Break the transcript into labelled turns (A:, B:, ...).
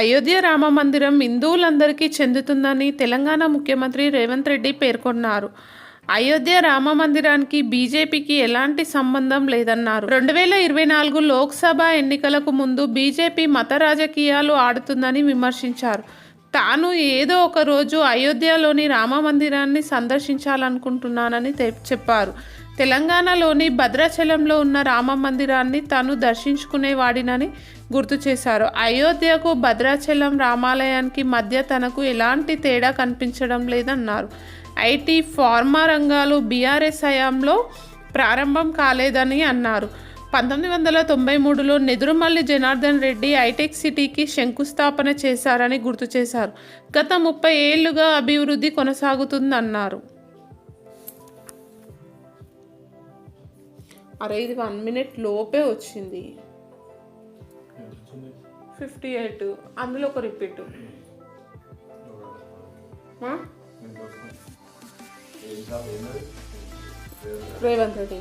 A: అయోధ్య రామ మందిరం హిందువులందరికీ చెందుతుందని తెలంగాణ ముఖ్యమంత్రి రేవంత్ రెడ్డి పేర్కొన్నారు. అయోధ్య రామ మందిరానికి బీజేపీకి ఎలాంటి సంబంధం లేదన్నారు. రెండు వేల ఇరవై నాలుగు లోక్సభ ఎన్నికలకు ముందు బీజేపీ మత రాజకీయాలు ఆడుతుందని విమర్శించారు. తాను ఏదో ఒక రోజు అయోధ్యలోని రామ మందిరాన్ని సందర్శించాలనుకుంటున్నానని చెప్పారు. తెలంగాణలోని భద్రాచలంలో ఉన్న రామ మందిరాన్ని తాను దర్శించుకునేవాడినని గుర్తు చేశారు. అయోధ్యకు భద్రాచలం రామాలయానికి మధ్య తనకు ఎలాంటి తేడా కనిపించడం లేదన్నారు. ఐటీ ఫార్మా రంగాలు బీఆర్ఎస్ హయాంలో ప్రారంభం కాలేదని అన్నారు. పంతొమ్మిది వందల తొంభై మూడులో నెదురుమల్లి జనార్దన్ రెడ్డి హైటెక్ సిటీకి శంకుస్థాపన చేశారని గుర్తు చేశారు. గత ముప్పై ఏళ్ళుగా అభివృద్ధి కొనసాగుతుందన్నారు. అరే ఇది వన్ మినిట్ లోపే వచ్చింది. Fifty eight. అందులో ఒక రిపీట్. రేవంత్ రెడ్డి.